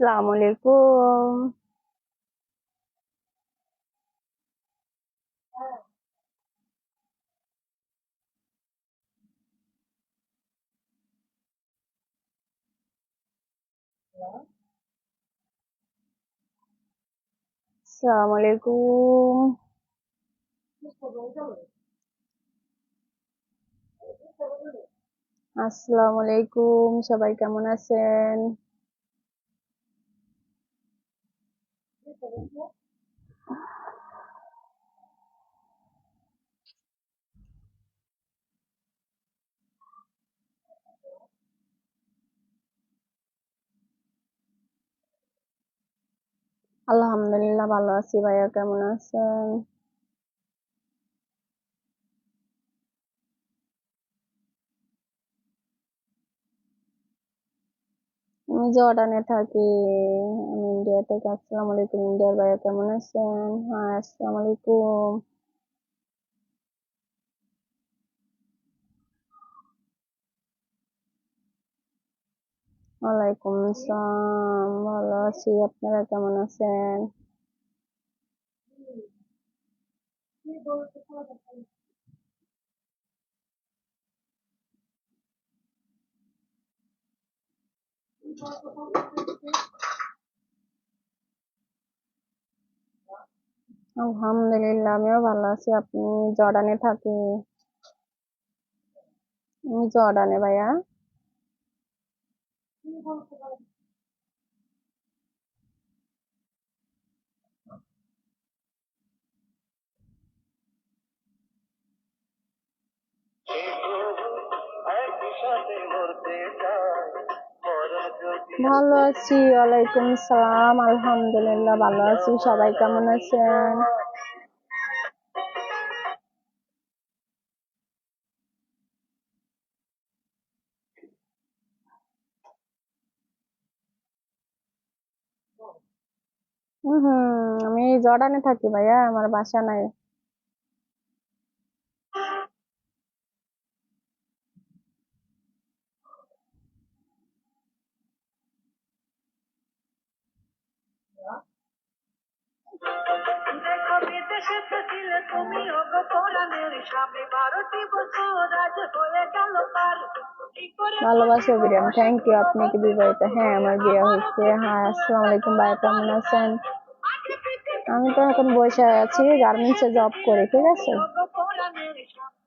আসসালামু আলাইকুম আসসালামু আলাইকুম আসসালামু আলাইকুম সবাই কেমন আছেন আলহামদুলিল্লাহ ভালো আছি ভাইয়া কেমন আছেন আমি জর্ডানে থাকি, আমি ইন্ডিয়া থেকে, আসসালামু আলাইকুম। ইন্ডিয়ার ভাইয়া কেমন আছেন? হ্যাঁ আসসালামু আলাইকুম। ওয়ালাইকুম আসসালাম। ভালো আছি। আপনারা কেমন আছেন? আলহামদুলিল্লাহ আমিও ভালো আছি। আপনি জর্ডানে থাকি জর্ডানে ভাইয়া। ভালো আছি, ওয়ালাইকুম সালাম, আলহামদুলিল্লাহ ভালো আছি, সবাই কেমন আছেন? হম, আমি জর্ডানে থাকি ভাইয়া, আমার বাসা নাই। বিদেশে থাকিলে তুমি ওগো স্বামী বারোটি বছর আজ হয়ে গেল পার ভালোবাসা বিরিয়াম থ্যাংক ইউ আপনি কি বিবাহিত। হ্যাঁ আমার বিয়ে হয়েছে। হ্যাঁ আসসালামু আলাইকুম ভাই কেমন আছেন? আমি তো এখন বসে আছি গার্মেন্টসে জব করি ঠিক আছে ওগো কোরআনের স্বামী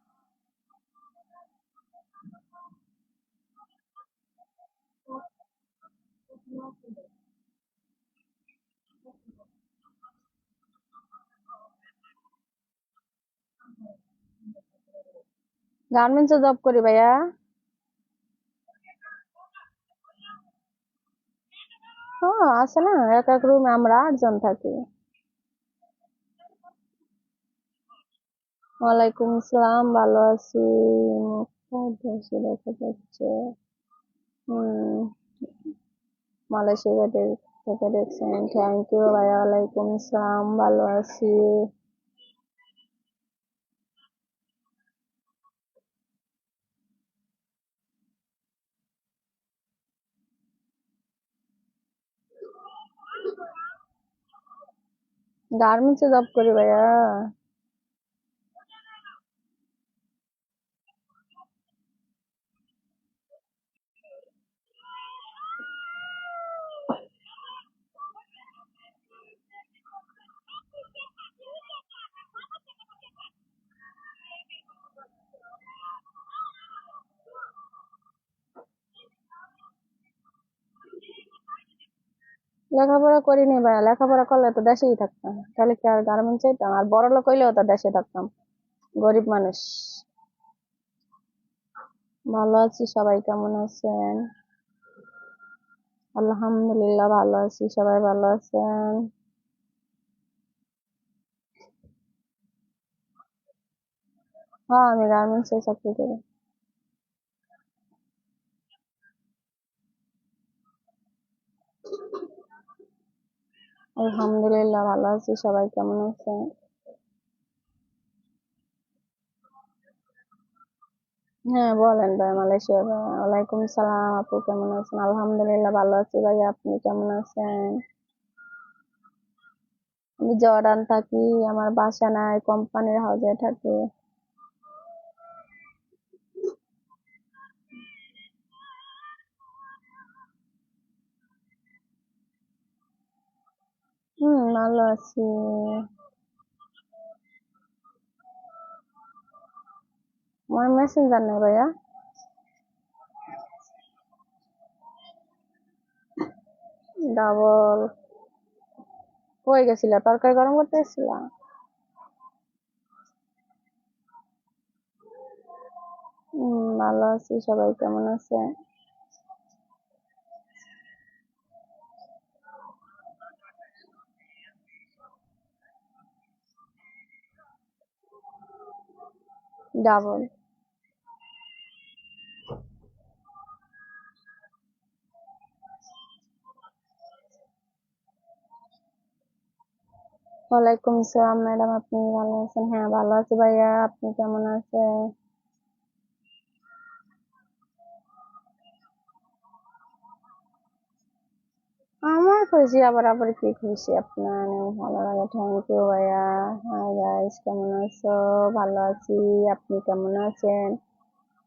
গার্মেন্টসে জব করি ভাইয়া। ও, আছে না? এক এক রুমে আমরা আটজন থাকি। ওয়ালাইকুম আসসালাম, ভালো আছি। মুখটা দেখা যাচ্ছে মালয়েশিয়া থেকে দেখছেন। থ্যাংক ইউ ভাইয়া, ওয়ালাইকুম আসসালাম, ভালো আছি। গার্মেন্টসে জব করি ভাইয়া লেখাপড়া করিনি ভাইয়া, লেখাপড়া করলে তো দেশেই থাকতাম। তাহলে কি আর গার্মেন্টস যেতাম আর বড় লোক হইলেও তো দেশে থাকতাম। গরিব মানুষ। ভালো আছি, সবাই কেমন আছেন? আলহামদুলিল্লাহ ভালো আছি, সবাই ভালো আছেন? হ্যাঁ আমি গার্মেন্টসে চাকরি করি। আলহামদুলিল্লাহ, ভালো আছি। সবাই কেমন আছেন? হ্যাঁ বলেন ভাই, মালয়েশিয়া ভাই। ওয়ালাইকুম সালাম, আপু কেমন আছেন? আলহামদুলিল্লাহ, ভালো আছি ভাই। আপনি কেমন আছেন? আমি জর্ডান থাকি, আমার বাসা নাই, কোম্পানির হাউসে থাকি। হুম, ভালো আছি। আমার মেসেঞ্জার নেই ভাইয়া। ডাবল কই গেছিলা? তরকারি গরম করতে হুম, ভালো আছি সবাই, কেমন আছে ডাবল। ওয়ালাইকুম আসসালাম ম্যাডাম আপনি ভালো আছেন? হ্যাঁ ভালো আছি ভাইয়া আপনি কেমন আছেন? খুশি আবার আবার কি খুশি আপনার ভালো লাগে। থ্যাংক ইউ ভাইয়া। হাই গাইস কেমন আছো? ভালো আছি। আপনি কেমন আছেন?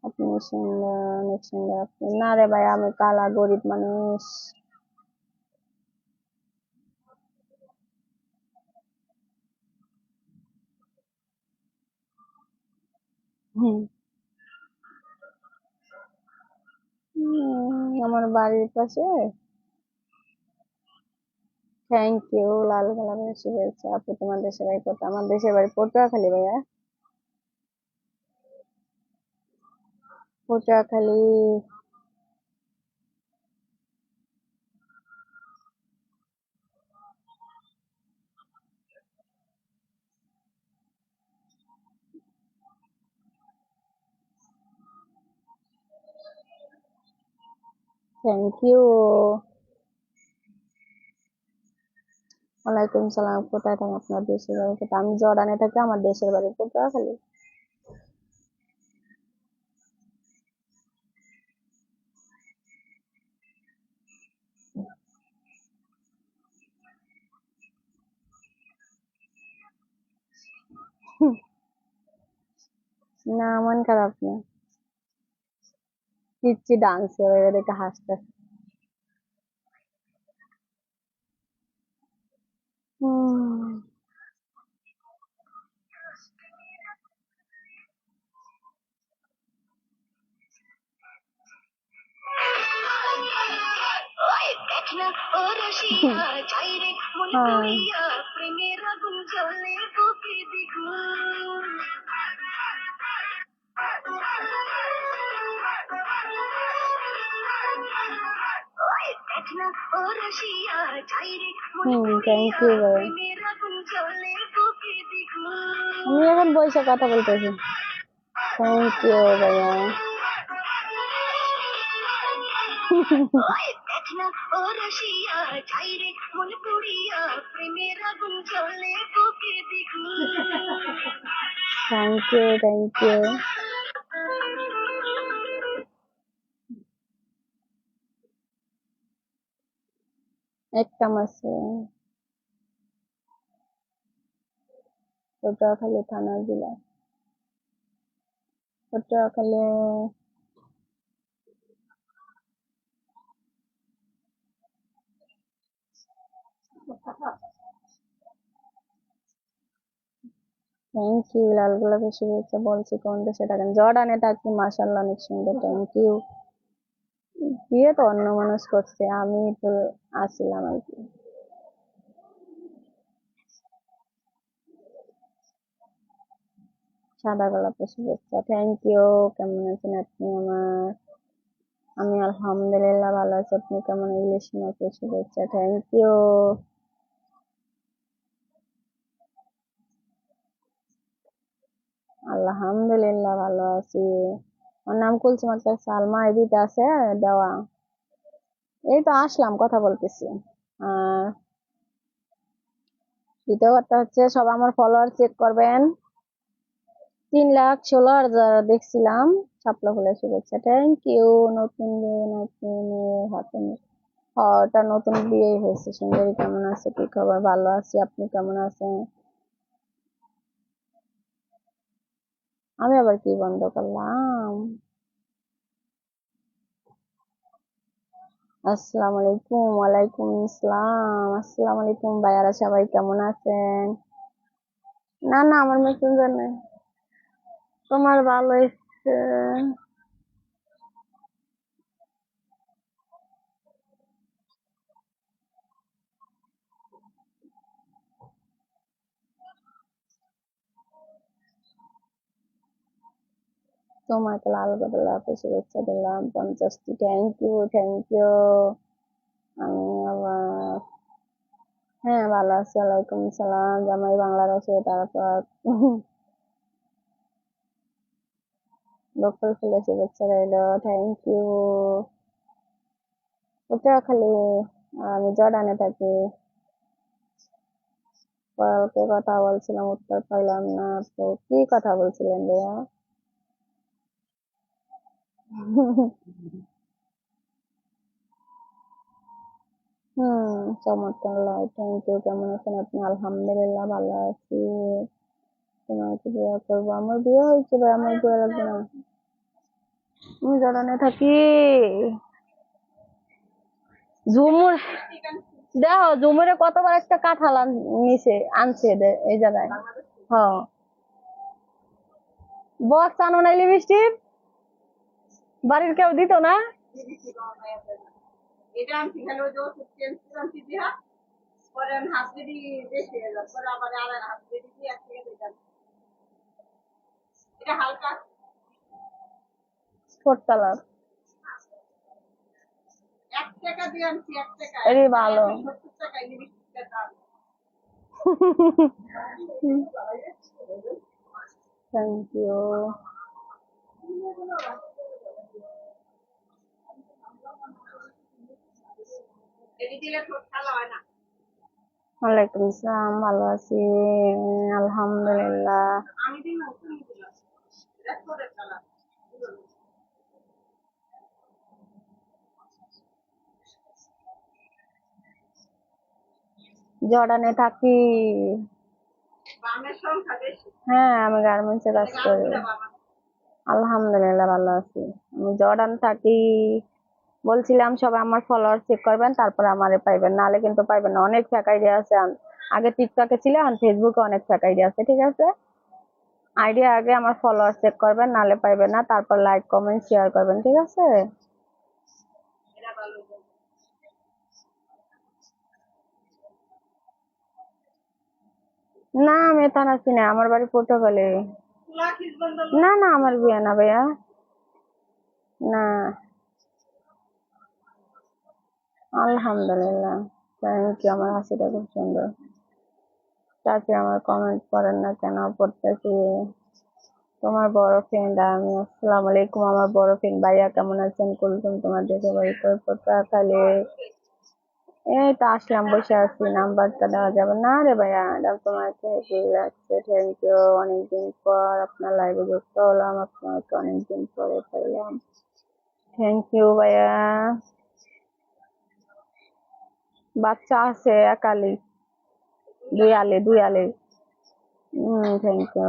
আপনি সুন্দর, অনেক সুন্দর। আপনি না রে ভাই আমি কালা গরিব মানুষ। আমার বাড়ির পাশে? থ্যাংক ইউ লাল কালারের শুভেচ্ছা আপু তোমার দেশের বাড়ি কোথায় আমার দেশের বাড়ি পটুয়াখালী ভাইয়া পটুয়াখালী থ্যাংক ইউ ওয়ালাইকুম সালাম কোথায় থাকেন আপনার দেশের বাড়ি কোথায়? আমি জর্ডানে থাকি, আমার দেশের বাড়ি পটুয়াখালী না, মন খারাপ না। কিচ্ছু ডান্স করে দেখে হাসতে থ্যাংক ইউ দ্বিগুণ আমি এখন বসে কথা বলতেছি। থ্যাংক ইউ ভাইয়া ওই দেখ না, ও রসিয়া, যাই মন করিয়া প্রেমের আগুন দ্বিগুণ থ্যাংক ইউ থ্যাংক ইউ একটা মাসে পটুয়াখালী থানা জেলা পটুয়াখালী থ্যাংক ইউ লাল গোলাপের শুভেচ্ছা বলছি কোন দেশে থাকেন? জর্ডানে থাকি মাশাল্লাহ অনেক সুন্দর থ্যাংক ইউ বিয়ে তো অন্য মানুষ করছে আমি তো আসছিলাম আর কি। সাদা গোলাপের শুভেচ্ছা থ্যাংক ইউ কেমন আছেন আপনি আমার? আমি আলহামদুলিল্লাহ ভালো আছি, আপনি কেমন? ইংলিশ মাসের শুভেচ্ছা থ্যাংক ইউ আলহামদুলিল্লাহ ভালো আছি। আমার নাম কুলসুম আক্তার সালমা, এদিকে আছে দেওয়া। এই তো আসলাম, কথা বলতেছি। আর দ্বিতীয় কথা হচ্ছে, সব আমার ফলোয়ার চেক করবেন। তিন লাখ ষোলো হাজার দেখছিলাম। শাপলা ফুলের শুভেচ্ছা। থ্যাংক ইউ নতুন বিয়ে, নতুন হাতে ওটা নতুন বিয়ে হয়েছে। সুন্দরী কেমন আছে? কি খবর? ভালো আছি? আপনি কেমন আছেন? আমি আবার কি বন্ধ করলাম? আসসালামু আলাইকুম, ওয়ালাইকুম আসসালাম আসসালামু আলাইকুম ভাইয়ারা, সবাই কেমন আছেন? না না, আমার মেসেঞ্জার নেই তোমার ভালো এসছে। তোমাকে লাল গোলাপে শুভেচ্ছা দিলাম। পঞ্চাশটি থ্যাংক ইউ থ্যাংক ইউ আমি আবার হ্যাঁ ভালো আছি, ওয়ালাইকুম সালাম জামাই বাংলাদেশে তারপর বকুল ফুলে শুভেচ্ছা রইল থ্যাংক ইউ ওটা খালি আমি জর্ডানে থাকি। কালকে কথা বলছিলাম, উত্তর পাইলাম না, তো কি কথা বলছিলেন ভাইয়া? হুম, চমৎকার কেমন আছেন আপনি? আলহামদুলিল্লাহ ভালো আছি। তোমাকে বিয়ে করব? আমার বিয়ে আমার বিয়ে লাগবে না আমি থাকি। ঝুমুর, দেখো, ঝুমুরে কতবার একটা কাঁঠাল নিছে, আনছে এই জায়গায়। হ্যাঁ বক্স আনো নাই লিপস্টিক? বাড়ির কেউ দিত না? ভালো। থ্যাংক ইউ এটি দিলে ঠোঁট কালো হয় না ভালো আছি। আলহামদুলিল্লাহ। জর্ডানে থাকি। হ্যাঁ আমি গার্মেন্টসে কাজ করি। আলহামদুলিল্লাহ, ভালো আছি। আমি জর্ডান থাকি। বলছিলাম, সবাই আমার ফলোয়ার চেক করবেন, তারপর আমারে পাইবেন। নাহলে কিন্তু পাইবেন না। অনেক ফেক আইডিয়া আছে। আগে টিকটকে ছিল এখন ফেসবুকে অনেক ফেক আইডিয়া আছে, ঠিক আছে? আইডিয়া আগে আমার ফলোয়ার চেক করবেন, নাহলে পাইবেন না। তারপর লাইক কমেন্ট শেয়ার করবেন, ঠিক আছে? না, আমি এখানে আছি না। আমার বাড়ি বন্ধ না না, আমার বিয়ে না, ভাইয়া। না। আলহামদুলিল্লাহ। থ্যাংক ইউ আমার হাসিটা খুব সুন্দর। চাচি আমার কমেন্ট করেন না কেন, পড়তেছি। তোমার বড় ফ্রেন্ড আমি আসসালামু আলাইকুম, আমার বড় ফ্রেন্ড ভাইয়া কেমন আছেন? কুলসুম তোমার দেশে বাড়ি পটুয়াখালী এই তো আসলাম, বসে আছি, নাম্বারটা দেওয়া যাবে না রে ভাইয়া এটা তোমাকে, ঠিক লাগছে থ্যাংক ইউ অনেকদিন পর আপনার লাইভে যুক্ত হলাম, আপনাকে অনেকদিন পরে পেলাম থ্যাংক ইউ ভাইয়া। বাচ্চা আছে একালি। দুই আলে দুই আলে হুম থ্যাংক ইউ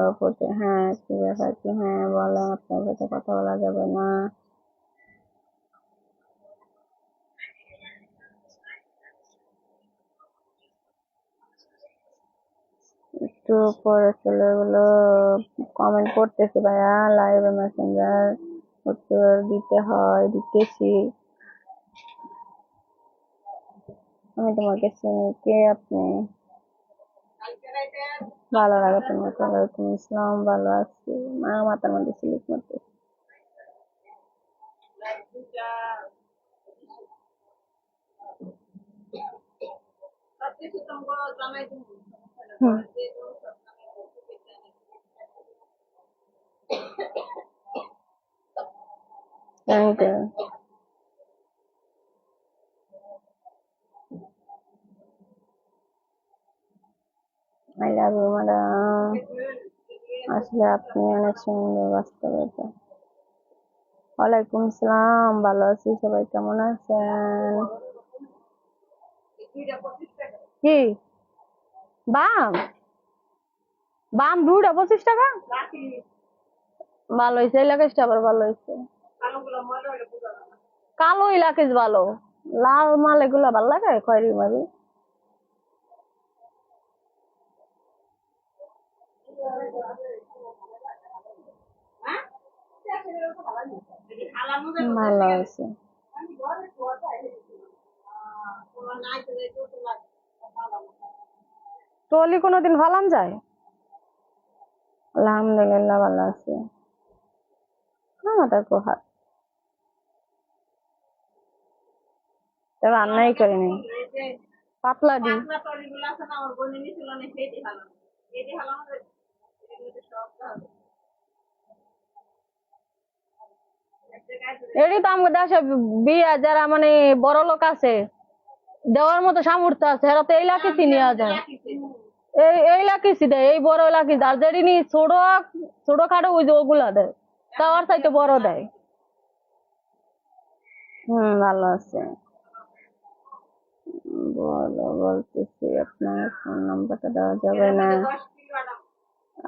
হ্যাঁ ঠিক আছে হ্যাঁ বলেন, আপনার সাথে কথা বলা যাবে না। একটু পরে চলে গেলো। কমেন্ট করতেছি ভাইয়া লাইভে মেসেঞ্জার উত্তর দিতে হয়, দিতেছি। আমি তোমাকে চিনি কে আপনি কালকে রাইতে ভালো লাগে তোমাকে ওয়ালাইকুম আসসালাম ভালো আছি মা মাথার মধ্যে সিলিপ মারতে লাইট দুটা হুম। Thank you madam. আসলে আপনি অনেক সুন্দর বাস্তবতা ওয়ালাইকুম আসসালাম, ভালো আছি, সবাই কেমন আছেন? কি? বাম? বাম দুটা পঁচিশ টাকা ভালো হয়েছে এই লাকেশটা আবার ভালো হয়েছে। কালো ইলাকিস ভালো। লাল মাল এগুলা ভালো লাগে? খয়েরি মারি হ্যাঁ? যদি হালার মধ্যে ভালো আছে আমি ঘরে কুয়াশা এসে গেছিল। আহ, তোমার নাই তো এই করতে লাগে। হালার মধ্যে। টলি কোনোদিন ভালান যায়? আলহামদুলিল্লাহ ভালো আছে। আমাদের কোহার রান্নাই করিনি পাতলা দি পাতলা তরিগুলো আছে না, আমার বোনের নিছিল না, সেইটি হালানো। সেইটি হালানো যায়। এটার মধ্যে সব দেওয়া যায়। এক জায়গায় ধরে এটি তো আমাদের দেশে বিয়া যারা মানে বড় লোক আছে, দেওয়ার মতো সামর্থ্য আছে, এরা তো এই লাকিসি নিয়ে যায়। এই এই লাকিসি দেয়, এই বড় লাকিস আর যেটি নি ছোট ছোট খাটো ওই যে ওগুলা দেয়, তাওয়ার চাইতে বড় দেয়। হুম, ভালো আছে। বলো, বলতেছি, আপনার ফোন নাম্বারটা দেওয়া যাবে না।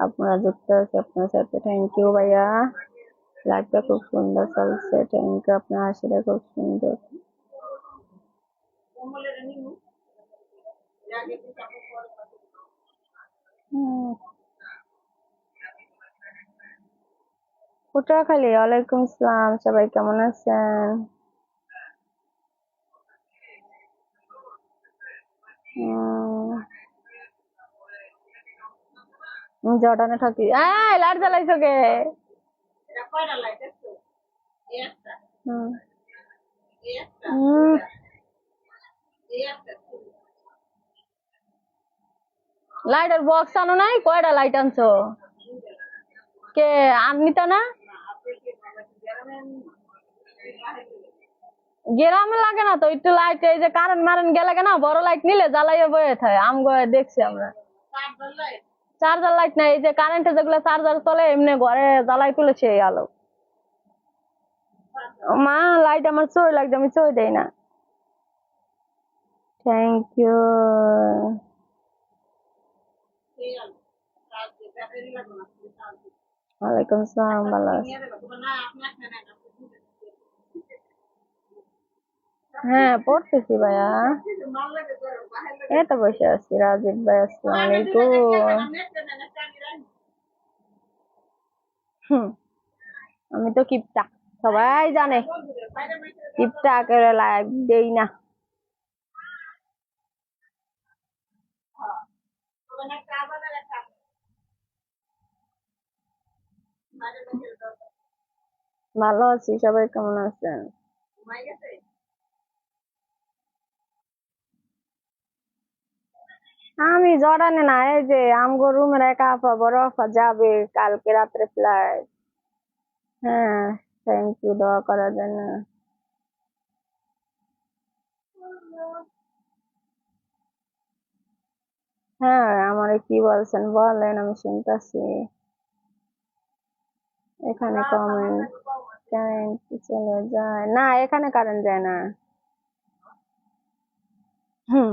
আপনারা যুক্ত আছে আপনার সাথে থ্যাংক ইউ ভাইয়া। লাইভটা খুব সুন্দর চলছে ইউ আপনার হাসিটা খুব সুন্দর। পটুয়াখালী ওয়ালাইকুম আসসালাম সবাই কেমন আছেন? জর্ডানে থাকি লাইট জ্বালাইছো কে? কয়টা লাইট দেখছ? এই একটা, হুম। একটা, হুম। একটা। লাইটের বক্স আনো নাই? কয়টা লাইট আনছো? কে আননিতা না? গ্রামে লাগে না তো একটু লাইট এই যে কারেন্ট মারেন্ট গেলে না বড় লাইট নিলে জ্বালাইয়ে বয়ে থাকে আম গয়ে দেখছি আমরা। চার্জার লাইট নাই, এই যে কারেন্টে যেগুলো চার্জার চলে, এমনি ঘরে জ্বালাই তুলে সেই আলো। মা লাইট আমার চই লাগছে, আমি চই দেই না। থ্যাংক ইউ ওয়ালাইকুম আসসালাম, ভালো আছি নিয়ে দেবো তোমার না আপনার না না হ্যাঁ পড়তেছি ভাইয়া। তো বসে আছি, রাজীব ভাই, আসসালামু আলাইকুম। আমি তো কিপটা সবাই জানে। কিপটা করে লাইভ দেই না। ভালো আছি, সবাই কেমন আছেন? আমি জর্ডানে না, এই যে আমগো রুমের একা আপা বড় আপা যাবে কালকে রাত্রে ফ্লাইট হ্যাঁ থ্যাংক ইউ দোয়া করার জন্য। হ্যাঁ আমারে কি বলছেন? বলেন, আমি শুনতেছি। এখানে কমেন্ট কারেন্ট চলে যায়। না, এখানে কারেন্ট যায় না। হুম।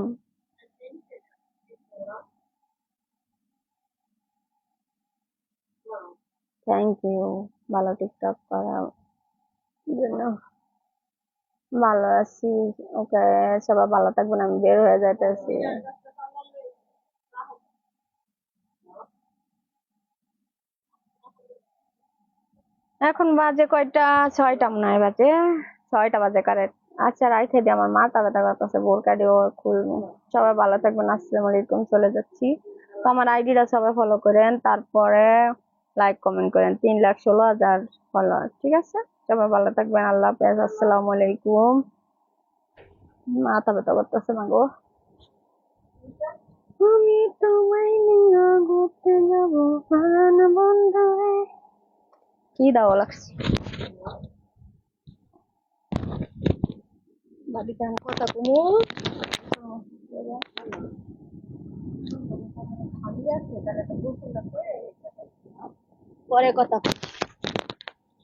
থ্যাংক ইউ ভালো টিকটক করার জন্য। ভালো আছি। ওকে, সবাই ভালো থাকবেন, আমি বের হয়ে যাইতেছি। এখন বাজে কয়টা? ছয়টা মনে হয় বাজে। ছয়টা বাজে কারেক্ট আচ্ছা রাইখে দিয়ে আমার মাথা ব্যথা করতেছে বোরকাটিও খুলবো সবাই ভালো থাকবেন আসসালামু আলাইকুম চলে যাচ্ছি। তো আমার আইডিটা সবাই ফলো করেন তারপরে লাইক কমেন্ট করেন। তিন লাখ ষোলো হাজার ফলোয়ার ঠিক আছে? সবাই ভালো থাকবেন আল্লাহ হাফেজ আসসালামু আলাইকুম। মাথা ব্যথা করতেছে না গো। আমি তোমায় নিয়ে ঘুরতে যাব প্রাণ বন্ধুরে। কি দাও লাগছে? বাড়িতে আমার কথা কুমুল পরে কথা